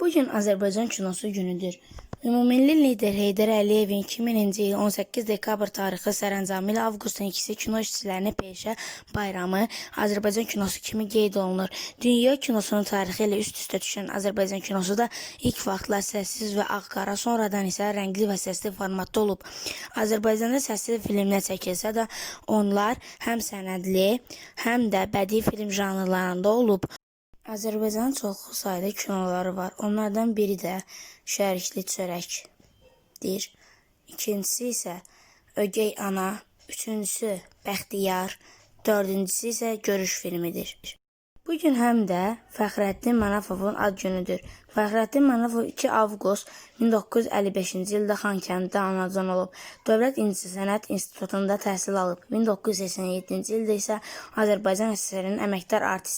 Bu gün Azərbaycan kinosu günüdür. Ümummilli lider Heydər Əliyevin 2000-ci il 18 dekabr tarixi sərəncamı ilə avqustun 2-si kino işçilərinin peşə bayramı Azərbaycan kinosu kimi qeyd olunur. Dünya kinosunun tarixi ilə üst-üstə düşən Azərbaycan kinosu da ilk vaxtlar səssiz və ağ-qara, sonradan isə rəngli və səsli formatda olub. Azərbaycanda səsli filmlər çəkilsə də, onlar həm sənədli, həm də bədii film janrlarında olub. Azərbaycanın çoxlu sayda kinoları var. Onlardan biri də Şərikli çörəkdir. İkincisi isə Ögey ana, üçüncüsü Bəxtiyar, dördüncüsü isə Görüş filmidir. Bu gün həm də Fəxrəddin Manafovun ad günüdür. Fəxrəddin Manafov 2 avqust 1955-ci ildə Xankəndidə anadan olub. Dövlət İncəsənət İnstitutunda təhsil alıb. 1987-ci ildə isə Azərbaycan SSR-nin əməkdar artisti